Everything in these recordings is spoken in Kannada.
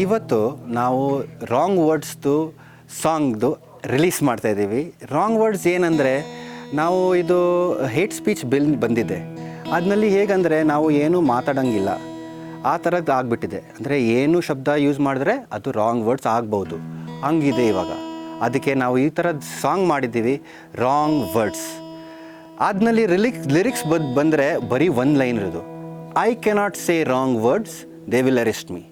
ಇವತ್ತು ನಾವು ರಾಂಗ್ ವರ್ಡ್ಸ್ದು ಸಾಂಗ್ದು ರಿಲೀಸ್ ಮಾಡ್ತಾ ಇದ್ದೀವಿ. ರಾಂಗ್ ವರ್ಡ್ಸ್ ಏನಂದರೆ ನಾವು ಇದು ಹೇಟ್ ಸ್ಪೀಚ್ ಬಿಲ್ ಬಂದಿದೆ. ಅದ್ನಲ್ಲಿ ಹೇಗಂದರೆ ನಾವು ಏನೂ ಮಾತಾಡೋಂಗಿಲ್ಲ. ಆ ಥರದ್ದು ಆಗಿಬಿಟ್ಟಿದೆ. ಅಂದರೆ ಏನು ಶಬ್ದ ಯೂಸ್ ಮಾಡಿದ್ರೆ ಅದು ರಾಂಗ್ ವರ್ಡ್ಸ್ ಆಗ್ಬೋದು. ಹಂಗಿದೆ ಇವಾಗ. ಅದಕ್ಕೆ ನಾವು ಈ ಥರದ್ದು ಸಾಂಗ್ ಮಾಡಿದ್ದೀವಿ ರಾಂಗ್ ವರ್ಡ್ಸ್ ಅದ್ನಲ್ಲಿ ರಿಲಿಕ್ಸ್ ಲಿರಿಕ್ಸ್ ಬದ್, ಬಂದರೆ ಬರೀ ಒಂದು ಲೈನ್ ಇರೋದು. I cannot say wrong words they will arrest me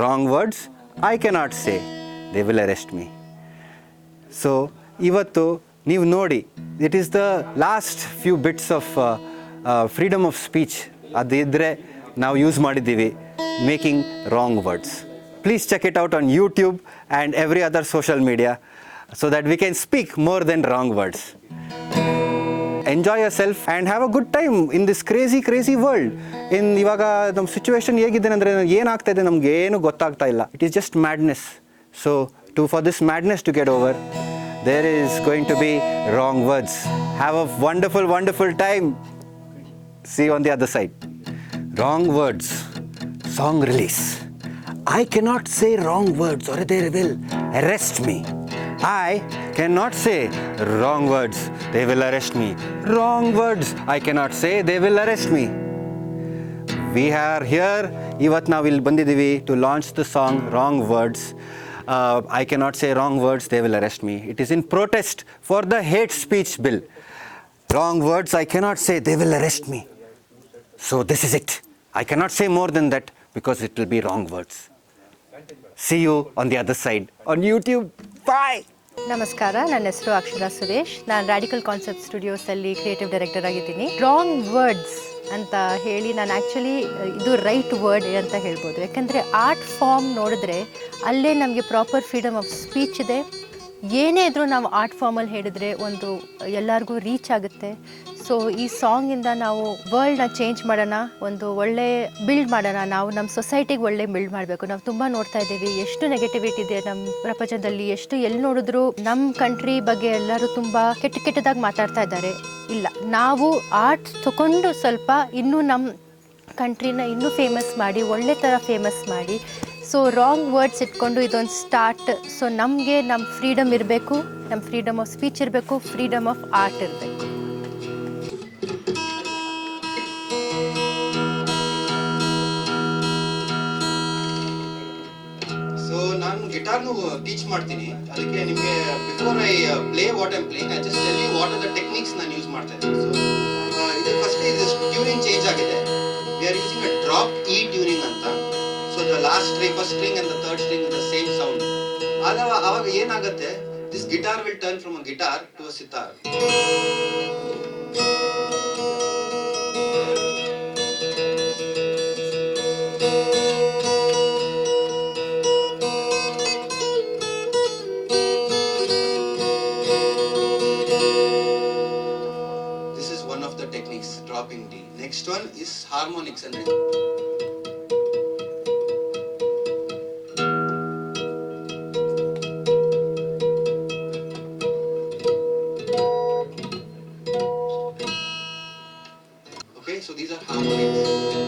wrong words I cannot say they will arrest me so ಇವತ್ತು ನೀವು ನೋಡಿ it is the last few bits of freedom of speech ಅದು ಇದ್ದರೆ ನಾವು ಯೂಸ್ ಮಾಡಿದ್ದೀವಿ making wrong words please check it out on YouTube and every other social media so that we can speak more than wrong words enjoy yourself and have a good time in this crazy crazy world in ಇವಾಗ ನಮ್ಮ ಸಿಚುವೇಶನ್ ಹೇಗಿದೆ ಅಂದರೆ ಏನಾಗ್ತಾ ಇದೆ ನಮ್ಗೆ ಏನು ಗೊತ್ತಾಗ್ತಾ ಇಲ್ಲ. It is just madness so to far this madness to get over there is going to be wrong words have a wonderful wonderful time see on the other side wrong words song release I cannot say wrong words or they will arrest me. I cannot say wrong words, they will arrest me. Wrong words, I cannot say, they will arrest me. We are here ಇವತ್ತು ನಾವು ಇಲ್ಲಿ ಬಂದಿದ್ದೀವಿ to launch the song wrong words I cannot say wrong words they will arrest me it is in protest for the hate speech bill wrong words I cannot say they will arrest me so this is it I cannot say more than that because it will be wrong words see you on the other side on YouTube bye ನಮಸ್ಕಾರ, ನನ್ನ ಹೆಸರು ಅಕ್ಷರ ಸುರೇಶ್. ನಾನು ರಾಡಿಕಲ್ ಕಾನ್ಸೆಪ್ಟ್ ಸ್ಟುಡಿಯೋಸಲ್ಲಿ ಕ್ರಿಯೇಟಿವ್ ಡೈರೆಕ್ಟರ್ ಆಗಿದ್ದೀನಿ. ರಾಂಗ್ ವರ್ಡ್ಸ್ ಅಂತ ಹೇಳಿ ನಾನು ಆ್ಯಕ್ಚುಲಿ ಇದು ರೈಟ್ ವರ್ಡ್ ಅಂತ ಹೇಳ್ಬೋದು. ಯಾಕಂದರೆ ಆರ್ಟ್ ಫಾರ್ಮ್ ನೋಡಿದ್ರೆ ಅಲ್ಲೇ ನಮಗೆ ಪ್ರಾಪರ್ ಫ್ರೀಡಮ್ ಆಫ್ ಸ್ಪೀಚ್ ಇದೆ. ಏನೇ ಇದ್ರೂ ನಾವು ಆರ್ಟ್ ಫಾರ್ಮಲ್ಲಿ ಹೇಳಿದರೆ ಒಂದು ಎಲ್ಲರಿಗೂ ರೀಚ್ ಆಗುತ್ತೆ. ಸೊ ಈ ಸಾಂಗಿಂದ ನಾವು ವರ್ಲ್ಡ್ನ ಚೇಂಜ್ ಮಾಡೋಣ, ಒಂದು ಒಳ್ಳೆ ಬಿಲ್ಡ್ ಮಾಡೋಣ, ನಾವು ನಮ್ಮ ಸೊಸೈಟಿಗೆ ಒಳ್ಳೆ ಬಿಲ್ಡ್ ಮಾಡಬೇಕು. ನಾವು ತುಂಬ ನೋಡ್ತಾ ಇದ್ದೀವಿ, ಎಷ್ಟು ನೆಗೆಟಿವಿಟಿ ಇದೆ ನಮ್ಮ ಪ್ರಪಂಚದಲ್ಲಿ, ಎಷ್ಟು ಎಲ್ಲಿ ನೋಡಿದ್ರು ನಮ್ಮ ಕಂಟ್ರಿ ಬಗ್ಗೆ ಎಲ್ಲರೂ ತುಂಬ ಕೆಟ್ಟ ಕೆಟ್ಟದಾಗಿ ಮಾತಾಡ್ತಾ ಇದ್ದಾರೆ. ಇಲ್ಲ, ನಾವು ಆರ್ಟ್ ತಗೊಂಡು ಸ್ವಲ್ಪ ಇನ್ನೂ ನಮ್ಮ ಕಂಟ್ರಿನ ಇನ್ನೂ ಫೇಮಸ್ ಮಾಡಿ, ಒಳ್ಳೆ ಥರ ಫೇಮಸ್ ಮಾಡಿ. ಸೊ ರಾಂಗ್ ವರ್ಡ್ಸ್ ಇಟ್ಕೊಂಡು ಇದೊಂದು ಸ್ಟಾರ್ಟ್ ಸೊ ನಮಗೆ ನಮ್ಮ ಫ್ರೀಡಮ್ ಇರಬೇಕು ನಮ್ಮ ಫ್ರೀಡಮ್ ಆಫ್ ಸ್ಪೀಚ್ ಇರಬೇಕು ಫ್ರೀಡಮ್ ಆಫ್ ಆರ್ಟ್ ಇರಬೇಕು. ಗಿಟಾರ್ನು ಟೀಚ್ ಮಾಡ್ತೀನಿ. ಅದಕ್ಕೆ ನಿಮಗೆ before I play what I'm playing I just tell you what are the techniques ನಾನು ಯೂಸ್ ಮಾಡ್ತಾ ಇದ್ದೀನಿ. ಸೊ ಇದು ಫಸ್ಟ್ ಇದು ಟ್ಯೂನಿಂಗ್ ಚೇಂಜ್ ಆಗಿದೆ. We are using a drop E tuning ಅಂತ. So the last string first string and the third string the same sound ಆಗ ಅವಾಗ ಏನಾಗುತ್ತೆ? This guitar will turn from a guitar to a sitar and Okay, so these are harmonics.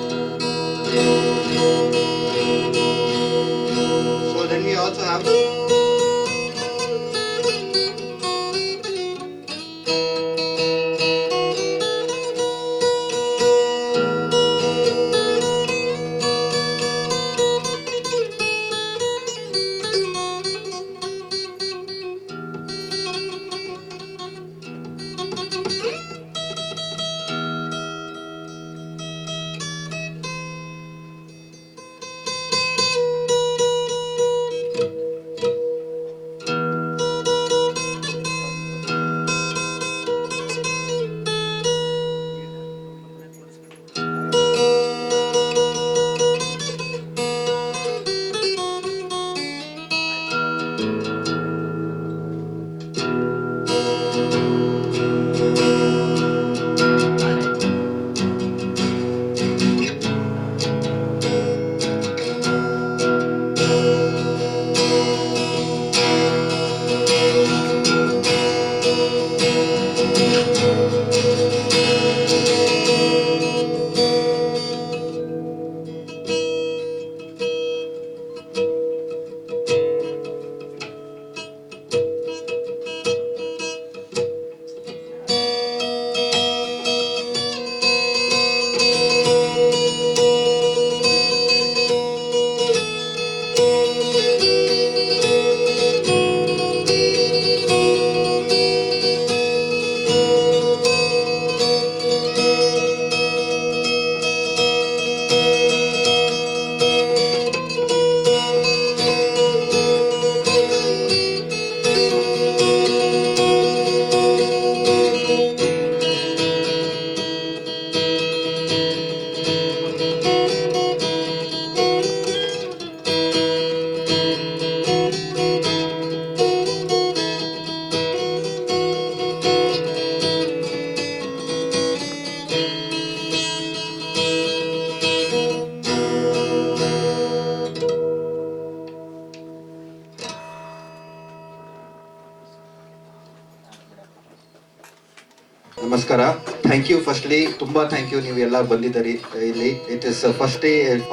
नमस्कार ಥ್ಯಾಂಕ್ ಯು ಫಸ್ಟ್ಲಿ ತುಂಬಾ ಥ್ಯಾಂಕ್ ಯು ನೀವು ಎಲ್ಲ ಬಂದಿದ್ದೀರಿ. ಇಲ್ಲಿ ಇಟ್ ಇಸ್ ಫಸ್ಟ್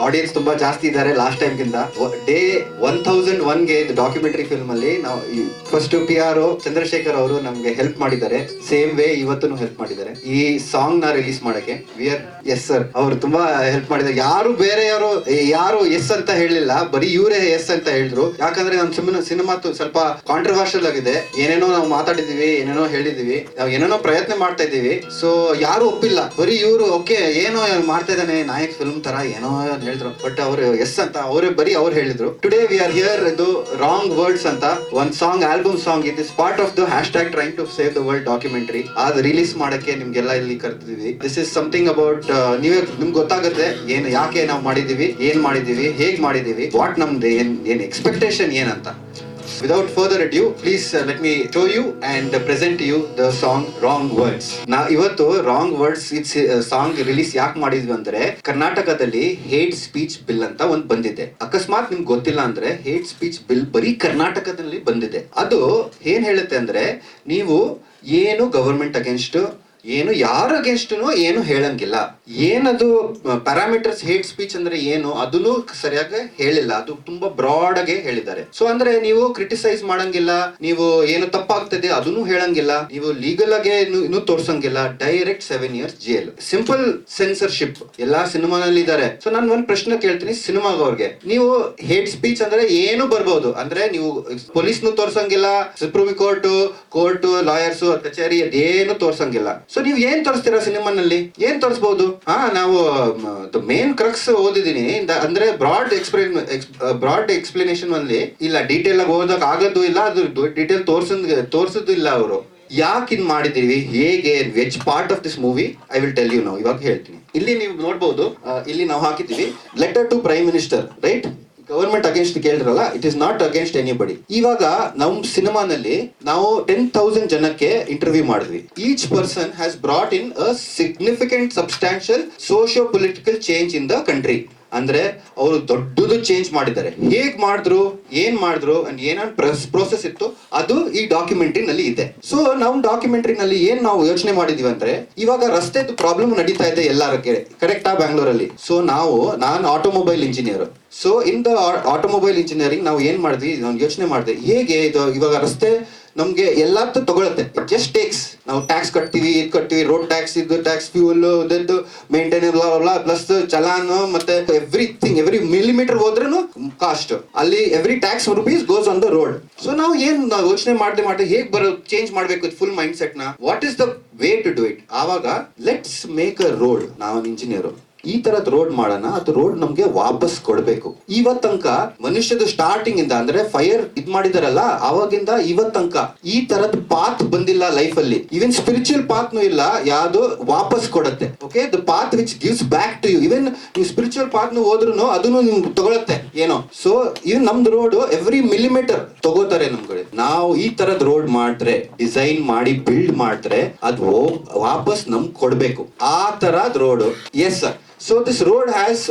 ಆಡಿಯನ್ಸ್ ತುಂಬಾ ಜಾಸ್ತಿ ಇದ್ದಾರೆ ಲಾಸ್ಟ್ ಟೈಮ್ ಗಿಂತ. ಡೇ ಒನ್ ತೌಸಂಡ್ ಒನ್ಗೆ ಡಾಕ್ಯುಮೆಂಟರಿ ಫಿಲ್ಮ್ ಅಲ್ಲಿ ನಾವು ಫಸ್ಟ್ ಪಿ ಆರ್ ಚಂದ್ರಶೇಖರ್ ಅವರು ನಮ್ಗೆ ಹೆಲ್ಪ್ ಮಾಡಿದ್ದಾರೆ. ಸೇಮ್ ವೇ ಇವತ್ತು ಹೆಲ್ಪ್ ಮಾಡಿದ್ದಾರೆ. ಈ ಸಾಂಗ್ನ ರಿಲೀಸ್ ಮಾಡಕ್ಕೆ ವಿ ಆರ್ ಎಸ್ ಸರ್ ಅವರು ತುಂಬಾ ಹೆಲ್ಪ್ ಮಾಡಿದ್ದಾರೆ. ಯಾರು ಬೇರೆ ಯಾರು ಯಾರು ಎಸ್ ಅಂತ ಹೇಳಿಲ್ಲ. ಬರೀ ಇವರೇ ಎಸ್ ಅಂತ ಹೇಳಿದ್ರು. ಯಾಕಂದ್ರೆ ನಮ್ ಸಿನಿಮಾ ಸಿನಿಮಾ ಸ್ವಲ್ಪ ಕಾಂಟ್ರವರ್ಷಿಯಲ್ ಆಗಿದೆ. ಏನೇನೋ ನಾವು ಮಾತಾಡಿದೀವಿ ಏನೇನೋ ಹೇಳಿದೀವಿ ನಾವು ಏನೇನೋ ಪ್ರಯತ್ನ ಮಾಡ್ತಾ ಇದೀವಿ ಸೊ ಯಾರು ಒಪ್ಪಿಲ್ಲ. ಬರೀ ಇವರು, ಓಕೆ, ಏನೋ ಮಾಡ್ತಾ ಇದ್ದಾನೆ, ನಾಯಕ್ ಫಿಲ್ಮ್ ತರ, ಏನೋ ಹೇಳಿದ್ರು. ಬಟ್ ಅವರು ಎಸ್ ಅಂತ, ಅವರೇ ಬರೀ ಅವ್ರು ಹೇಳಿದ್ರು. ಟುಡೇ ವಿ ಆರ್ ಹಿಯರ್ ಇದು ರಾಂಗ್ ವರ್ಡ್ಸ್ ಅಂತ. ಒಂದ್ song album song it is part of the hashtag trying to save the world documentary ಅದು ರಿಲೀಸ್ ಮಾಡಕ್ಕೆ ನಿಮ್ಗೆಲ್ಲ ಇಲ್ಲಿ ಕರ್ತಿದೀವಿ ದಿಸ್ ಇಸ್ ಸಮಥಿಂಗ್ ಅಬೌಟ್ ನೀವೇ ನಿಮ್ಗೆ ಗೊತ್ತಾಗುತ್ತೆ ಏನು, ಯಾಕೆ ನಾವು ಮಾಡಿದೀವಿ, ಏನ್ ಮಾಡಿದೀವಿ, ಹೇಗ್ ಮಾಡಿದೀವಿ ವಾಟ್ ನಮ್ದು ಏನ್ ಏನ್ ಎಕ್ಸ್ಪೆಕ್ಟೇಷನ್ ಏನಂತ. Without further ado, please uh, let me show you and present to you the song Wrong Words. ನಾ ಇವತ್ತು wrong words it's song release ಯಾಕೆ ಮಾಡಿದ್ವಿ ಅಂದ್ರೆ ಕರ್ನಾಟಕದಲ್ಲಿ ಹೇಟ್ ಸ್ಪೀಚ್ ಬಿಲ್ ಅಂತ ಒಂದು ಬಂದಿದೆ ಅಕಸ್ಮಾತ್ ನಿಮ್ಗೆ ಗೊತ್ತಿಲ್ಲ ಅಂದ್ರೆ ಹೇಟ್ ಸ್ಪೀಚ್ ಬಿಲ್ ಬರೀ ಕರ್ನಾಟಕದಲ್ಲಿ ಬಂದಿದೆ ಅದು ಏನ್ ಹೇಳುತ್ತೆ ಅಂದ್ರೆ ನೀವು ಏನು ಗವರ್ಮೆಂಟ್ ಅಗೇನ್ಸ್ಟ್ ಏನು ಯಾರ ಅಗೇನ್ಸ್ಟ್ ಏನು ಹೇಳಂಗಿಲ್ಲ. ಏನದು ಪ್ಯಾರಾಮೀಟರ್ಸ್ ಹೇಟ್ ಸ್ಪೀಚ್ ಅಂದ್ರೆ ಏನು ಅದನ್ನು ಸರಿಯಾಗಿ ಹೇಳಿಲ್ಲ. ಅದು ತುಂಬಾ ಬ್ರಾಡ್ ಆಗಿ ಹೇಳಿದ್ದಾರೆ. ಸೊ ಅಂದ್ರೆ ನೀವು ಕ್ರಿಟಿಸೈಸ್ ಮಾಡಂಗಿಲ್ಲ, ನೀವು ಏನು ತಪ್ಪಾಗ್ತದೆ ಅದನ್ನು ಹೇಳಂಗಿಲ್ಲ. ನೀವು ಲೀಗಲ್ ಆಗಿ ಇನ್ನು ತೋರ್ಸಂಗಿಲ್ಲ. Direct seven years jail simple censorship ಎಲ್ಲಾ ಸಿನಿಮಾನಲ್ಲಿ ಇದ್ದಾರೆ. ಸೊ ನಾನು ಒಂದ್ ಪ್ರಶ್ನೆ ಕೇಳ್ತೀನಿ ಸಿನಿಮಾಗವ್ರಿಗೆ ನೀವು ಹೇಟ್ ಸ್ಪೀಚ್ ಅಂದ್ರೆ ಏನು ಬರ್ಬೋದು? ಅಂದ್ರೆ ನೀವು ಪೊಲೀಸ್ನು ತೋರ್ಸಂಗಿಲ್ಲ ಸುಪ್ರೀಂ ಕೋರ್ಟ್ ಕೋರ್ಟ್ ಲಾಯರ್ಸ್ ಕಚೇರಿ ಅದೇನು ತೋರ್ಸಂಗಿಲ್ಲ. ಸೊ ನೀವು ಏನ್ ತೋರಿಸ್ತೀರಾ ಸಿನಿಮಾನಲ್ಲಿ? ಏನ್ ತೋರಿಸಬಹುದು ಹಾ ನಾವು ಮೇನ್ ಕ್ರಕ್ಸ್ ಓದಿದೀನಿ ಅಂದ್ರೆ ಬ್ರಾಡ್ ಎಕ್ಸ್ಪ್ಲೇನ್ ಬ್ರಾಡ್ ಎಕ್ಸ್ಪ್ಲನೇಷನ್ ಅಲ್ಲಿ ಇಲ್ಲ ಡೀಟೇಲ್ ಆಗಿ ಓದಕ್ ಆಗೋದು ಇಲ್ಲ ಅದು ಡೀಟೇಲ್ ತೋರ್ಸ ಇಲ್ಲ ಅವರು. ಯಾಕೆ ಮಾಡಿದೀವಿ ಹೇಗೆ? Which part of this movie I will tell you ನಾವು ಇವಾಗ ಹೇಳ್ತೀನಿ. ಇಲ್ಲಿ ನೀವು ನೋಡ್ಬೋದು ಆ, ಇಲ್ಲಿ ನಾವು ಹಾಕಿದ್ದೀವಿ letter to prime minister right government against ಕೇಳಿದ್ರಲ್ಲ it is not against anybody ಇವಾಗ ನಮ್ ಸಿನಿಮಾನಲ್ಲಿ ನಾವು ಟೆನ್ ತೌಸಂಡ್ ಜನಕ್ಕೆ ಇಂಟರ್ವ್ಯೂ ಮಾಡಿದ್ವಿ. Each person has brought in a significant substantial socio political change in the country ಅಂದ್ರೆ ಅವರು ದೊಡ್ಡದು ಚೇಂಜ್ ಮಾಡಿದ್ದಾರೆ. ಹೇಗ್ ಮಾಡಿದ್ರು, ಏನ್ ಮಾಡಿದ್ರು ಅಂಡ್ ಏನೇನು ಪ್ರೋಸೆಸ್ ಇತ್ತು, ಅದು ಈ ಡಾಕ್ಯುಮೆಂಟ್ರಿ ನಲ್ಲಿ ಇದೆ. ಸೊ ನಾವು ಡಾಕ್ಯುಮೆಂಟ್ರಿ ನಲ್ಲಿ ಏನ್ ನಾವು ಯೋಚನೆ ಮಾಡಿದೀವಿ ಅಂದ್ರೆ, ಇವಾಗ ರಸ್ತೆದು ಪ್ರಾಬ್ಲಮ್ ನಡೀತಾ ಇದೆ ಎಲ್ಲರ ಕರೆಕ್ಟಾ ಬ್ಯಾಂಗ್ಳೂರಲ್ಲಿ ಸೊ ನಾವು, ನಾನು automobile engineer so in the automobile engineering ನಾವು ಏನ್ ಮಾಡಿದ್ವಿ ಯೋಚನೆ ಮಾಡಿದೆ, ಹೇಗೆ ಇದು ಇವಾಗ ರಸ್ತೆ ನಮ್ಗೆ ಎಲ್ಲಾರ್ದು ತಗೊಳುತ್ತೆ. ಜಸ್ಟ್ ಟೇಕ್ಸ್ ನಾವು ಟ್ಯಾಕ್ಸ್ ಕಟ್ತೀವಿ, ಇದು ಕಟ್ತೀವಿ ರೋಡ್ ಟ್ಯಾಕ್ಸ್ ಇದು ಟ್ಯಾಕ್ಸ್ ಫ್ಯೂಲ್ ಇದದ್ದು ಮೇಂಟೈನ್ ಪ್ಲಸ್ ಚಲಾನ್, ಮತ್ತೆ ಎವ್ರಿಥಿಂಗ್ ಎವ್ರಿ ಮಿಲಿಮೀಟರ್ ಹೋದ್ರೂ ಕಾಸ್ಟ್ ಅಲ್ಲಿ every tax rupees goes on the road so ನಾವು ಏನ್ ಯೋಚನೆ ಮಾಡದೆ ಮಾಡಿ ಹೇಗ್ ಬರೋ ಚೇಂಜ್ ಮಾಡ್ಬೇಕು full mind ಸೆಟ್ನ? What is the way to do it ಆವಾಗ ಲೆಟ್ಸ್ ಮೇಕ್ ಅ ರೋಡ್ ನಾವು ಇಂಜಿನಿಯರ್ ಈ ತರದ ರೋಡ್ ಮಾಡೋಣ ಅದು ರೋಡ್ ನಮ್ಗೆ ವಾಪಸ್ ಕೊಡ್ಬೇಕು. ಇವತ್ ತನಕ ಮನುಷ್ಯದ ಸ್ಟಾರ್ಟಿಂಗ್ ಇಂದ ಅಂದ್ರೆ ಫೈರ್ ಇದ್ ಮಾಡಿದಾರಲ್ಲ ಅವಾಗಿಂದ ಇವತ್ ತನಕ ಈ ತರದ್ ಪಾತ್ ಬಂದಿಲ್ಲ ಲೈಫ್ ಅಲ್ಲಿ. ಇವನ್ ಸ್ಪಿರಿಚುವಲ್ ಪಾತ್ನು ಇಲ್ಲ, ಯಾವ್ದು ವಾಪಸ್ ಕೊಡತ್ತೆ. Okay the path which gives back to you even ನೀವು ಸ್ಪಿರಿಚುವಲ್ ಪಾತ್ನು ಹೋದ್ರು ಅದನ್ನು ನಿಮ್ಗೆ ತಗೊಳತ್ತೆ. ಏನೋ. ಸೊ ಇವನ್ ನಮ್ದು ರೋಡ್ ಎವ್ರಿ ಮಿಲಿಮೀಟರ್ ತಗೋತಾರೆ ನಮ್ಗಳು. ನಾವು ಈ ತರದ್ ರೋಡ್ ಮಾಡಿದ್ರೆ ಡಿಸೈನ್ ಮಾಡಿ ಬಿಲ್ಡ್ ಮಾಡಿದ್ರೆ, ಅದು ವಾಪಸ್ ನಮ್ಗೆ ಕೊಡ್ಬೇಕು. ಆ ತರದ್ road yes sir so this road has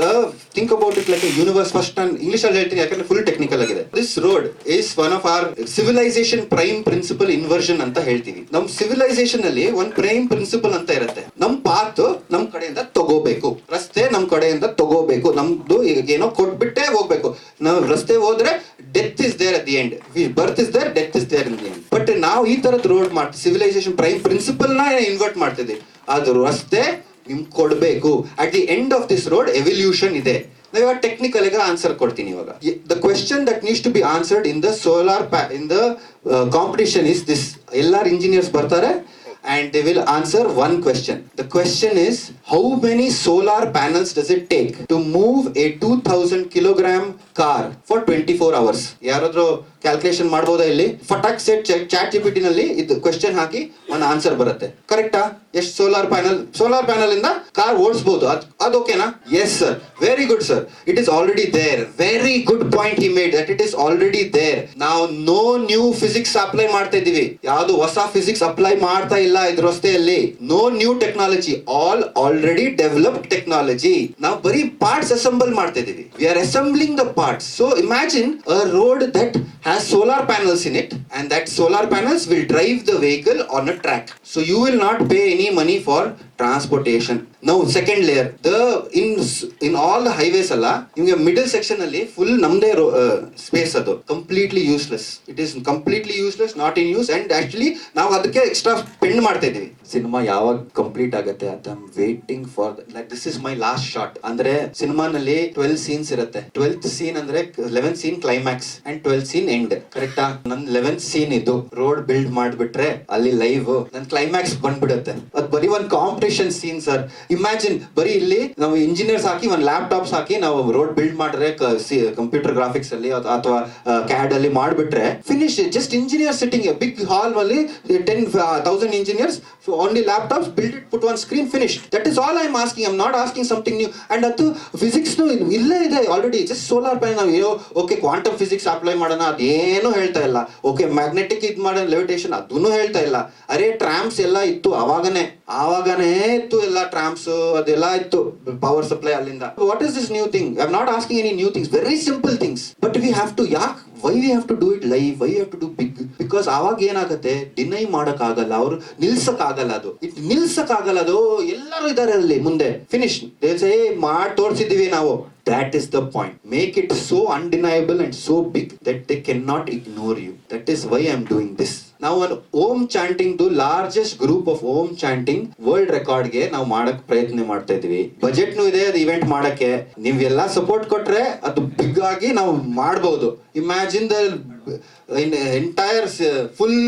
think about it like universe first ನಾನು ಇಂಗ್ಲಿಷ್ ಅಲ್ಲಿ ಹೇಳ್ತೀನಿ ಯಾಕಂದ್ರೆ ಫುಲ್ ಟೆಕ್ನಿಕಲ್ ಆಗಿದೆ. This road is one of our civilisation prime principle inversion ಅಂತ ಹೇಳ್ತೀವಿ. ನಮ್ ಸಿವಿಲೈಸೇಷನ್ ಅಲ್ಲಿ ಒಂದ್ ಪ್ರೈಮ್ ಪ್ರಿನ್ಸಿಪಲ್ ಅಂತ ಇರುತ್ತೆ. ನಮ್ ಪಾತ್ ನಮ್ ಕಡೆಯಿಂದ ತಗೋಬೇಕು. ರಸ್ತೆ ನಮ್ ಕಡೆಯಿಂದ ತಗೋಬೇಕು. ನಮ್ದು ಈಗ ಏನೋ ಕೊಟ್ಬಿಟ್ಟೆ ಹೋಗ್ಬೇಕು. ನಾವು ರಸ್ತೆ ಹೋದ್ರೆ death is there at the end birth is there death is there in the end but ನಾವು ಈ ತರದ್ ರೋಡ್ ಮಾಡ್ತೀವಿ. ಸಿವಿಲೈಸೇಷನ್ ಪ್ರೈಮ್ ಪ್ರಿನ್ಸಿಪಲ್ನ ಇನ್ವರ್ಟ್ ಮಾಡ್ತಿದ್ವಿ. ಅದು ರಸ್ತೆ ನಿಮ್ಗೆ ಕೊಡಬೇಕು at the end of this road evolution ಇದೆ ನಾವು ಇವಾಗ ಟೆಕ್ನಿಕಲ್ ಆಗಿ ಆನ್ಸರ್ ಕೊಡ್ತೀನಿ ಇವಾಗ the question that needs to be answered in the solar in the competition is this ಎಲ್ಲಾರ್ ಇಂಜಿನಿಯರ್ಸ್ ಬರ್ತಾರೆ, and they will answer one question. The question is, how many solar panels does it take to move a 2000 kilogram car for 24 hours? ಯಾರಾದ್ರೂ ಕ್ಯಾಲ್ಕುಲೇಷನ್ ಮಾಡಬಹುದಾ ಇಲ್ಲಿ? ಫಟಾಕ್ ಸೆಟ್ ಚಾಟ್ ಜಿಪಿಟಿ ನಲ್ಲಿ ಇದು ಕ್ವೆಶ್ಚನ್ ಹಾಕಿ ಒಂದು ಆನ್ಸರ್ ಬರುತ್ತೆ. ಕರೆಕ್ಟಾ ಎಷ್ಟು ಸೋಲಾರ್ ಪ್ಯಾನಲ್ ಸೋಲಾರ್ ಪ್ಯಾನಲ್ ಇಂದ ಕಾರ್ ಓಡಿಸಬಹುದು ಅದು ಓಕೆನಾ yes sir very good sir it is already there very good point he made that it is already there ನಾವು ನೋ ನ್ಯೂ ಫಿಸಿಕ್ಸ್ ಅಪ್ಲೈ ಮಾಡ್ತಾ ಇದೀವಿ ಯಾವ್ದು ಹೊಸ ಫಿಸಿಕ್ಸ್ ಅಪ್ಲೈ ಮಾಡ್ತಾ ಇಲ್ಲ ಇದ್ರ ರಸ್ತೆಯಲ್ಲಿ no new technology all already developed technology ನಾವು ಬರೀ ಪಾರ್ಟ್ಸ್ ಅಸೆಂಬಲ್ ಮಾಡ್ತಾ ಇದೀವಿ we are assembling the parts so imagine a road that has solar panels in it, and that solar panels will drive the vehicle on a track. So you will not pay any money for transportation. Now second layer, the in in all highways ಅಲ್ಲ, ನಿಮಗೆ ಮಿಡಲ್ ಸೆಕ್ಷನ್ ಅಲ್ಲಿ ಫುಲ್ ನಮ್ದೇ ಸ್ಪೇಸ್ ಅದು. Completely useless it is completely useless not in use and actually ನಾವು ಅದಕ್ಕೆ ಎಕ್ಸ್ಟ್ರಾ ಸ್ಪೆಂಡ್ ಮಾಡ್ತಾ ಇದೀವಿ ಸಿನಿಮಾ ಯಾವಾಗ ಕಂಪ್ಲೀಟ್ ಆಗುತ್ತೆ ಅಂತ waiting for like this is my last shot ಅಂದ್ರೆ ಸಿನಿಮಾನಲ್ಲಿ ಟ್ವೆಲ್ ಸೀನ್ಸ್ ಇರುತ್ತೆ. ಟ್ವೆಲ್ತ್ ಸೀನ್ ಅಂದ್ರೆ eleven scene climax and twelve scene end ಕರೆಕ್ಟಾ ನನ್ ಲೆವೆನ್ ಸೀನ್ ಇದು. ರೋಡ್ ಬಿಲ್ಡ್ ಮಾಡ್ಬಿಟ್ರೆ ಅಲ್ಲಿ ಲೈವ್ ನನ್ ಕ್ಲೈಮ್ಯಾಕ್ಸ್ ಬಂದ್ಬಿಡುತ್ತೆ. ಅದ್ ಬರೀ ಒಂದ್ ಕಾಂಪಿಟೇಷನ್ ಸೀನ್ ಸರ್ ಇಮ್ಯಾಜಿನ್ ಬರೀ ಇಲ್ಲಿ ನಾವು ಇಂಜಿನಿಯರ್ಸ್ ಹಾಕಿ, ಒಂದು ಲ್ಯಾಪ್ಟಾಪ್ಸ್ ಹಾಕಿ ನಾವು ರೋಡ್ ಬಿಲ್ಡ್ ಮಾಡ್ರೆ ಕಂಪ್ಯೂಟರ್ ಗ್ರಾಫಿಕ್ಸ್ ಅಲ್ಲಿ ಅಥವಾ ಕ್ಯಾಡ್ ಅಲ್ಲಿ ಮಾಡ್ಬಿಟ್ರೆ finish just engineer sitting big hall ಅಲ್ಲಿ ten thousand engineers only laptops build it put on screen finish that is all I am asking I'm not asking something new and ಅದು ಫಿಸಿಕ್ಸ್ ಇಲ್ಲೇ ಇದೆ ಆಲ್ರೆಡಿ ಜಸ್ಟ್ ಸೋಲಾರ್ ಪ್ಯಾನ್ ನಾವು ಏನೋ ಓಕೆ ಕ್ವಾಂಟಮ್ ಫಿಸಿಕ್ಸ್ ಅಪ್ಲೈ ಮಾಡೋಣ ಅದೇನು ಹೇಳ್ತಾ ಇಲ್ಲ. ಓಕೆ ಮ್ಯಾಗ್ನೆಟಿಕ್ ಇದು ಮಾಡೋ ಲೆವಿಟೇಷನ್ ಅದನ್ನು ಹೇಳ್ತಾ ಇಲ್ಲ. ಅರೆ ಟ್ರಾಮ್ಸ್ ಎಲ್ಲ ಇತ್ತು, ಅವಾಗನೇ, ಆವಾಗನೇ ಇತ್ತು ಎಲ್ಲ ಟ್ರಾಮ್ಸ್ ಅದೆಲ್ಲ ಇತ್ತು. ಪವರ್ ಸಪ್ಲೈ ಅಲ್ಲಿಂದ. What is this new thing I am not asking any new things very simple things but we have to ಯಾಕ್ why we have to do it live why have to do big because ಅವಾಗ ಏನಾಗುತ್ತೆ? ಡಿನೈ ಮಾಡಕ್ ಅವ್ರು ನಿಲ್ಸಕ್ ಆಗಲ್ಲ ಅದು. ಇಟ್ ನಿಲ್ಸಕ್ ಆಗಲ್ಲ ಅದು. ಎಲ್ಲರೂ ಇದಾರೆ ಅಲ್ಲಿ ಮುಂದೆ. ಫಿನಿಶ್ ಏ, ಮಾಡಿ ತೋರಿಸಿದೀವಿ ನಾವು. That is the point make it so it and so big that they that not ignore you that is is I am doing this. ನಾವು ಒಂದು Om chanting the largest group of Om chanting world ರೆಕಾರ್ಡ್ಗೆ ನಾವು ಮಾಡಕ್ ಪ್ರಯತ್ನ ಮಾಡ್ತಾ ಇದೀವಿ ಬಜೆಟ್ ಇದೆ, ಅದು ಇವೆಂಟ್ ಮಾಡಕ್ಕೆ. ನೀವೆಲ್ಲ ಸಪೋರ್ಟ್ ಕೊಟ್ರೆ ಅದು ಬಿಗ್ ಆಗಿ ನಾವು ಮಾಡಬಹುದು imagine the entire full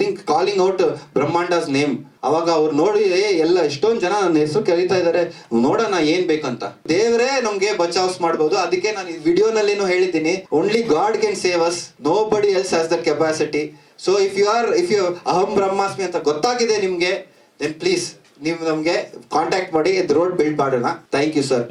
think calling out ಬ್ರಹ್ಮಾಂಡಸ್ name ಅವಾಗ ಅವ್ರು ನೋಡಿ ಎಲ್ಲ ಎಷ್ಟೊಂದು ಜನ ನನ್ನ ಹೆಸರು ಕರೀತಾ ಇದ್ದಾರೆ ನೋಡೋಣ ಏನ್ ಬೇಕಂತ. ದೇವರೇ ನಮ್ಗೆ ಬಚಾವ್ಸ್ ಮಾಡ್ಬೋದು. ಅದಕ್ಕೆ ನಾನು ಈ ವಿಡಿಯೋನಲ್ಲಿನೂ ಹೇಳಿದ್ದೀನಿ. Only God can save us nobody else has the capacity so if you are if you ಅಹಂ ಬ್ರಹ್ಮಾಸ್ಮಿ ಅಂತ ಗೊತ್ತಾಗಿದೆ ನಿಮ್ಗೆ ದೆನ್ ಪ್ಲೀಸ್ ನೀವು ನಮ್ಗೆ ಕಾಂಟ್ಯಾಕ್ಟ್ ಮಾಡಿ ರೋಡ್ ಬಿಲ್ಡ್ ಮಾಡೋಣ. Thank you sir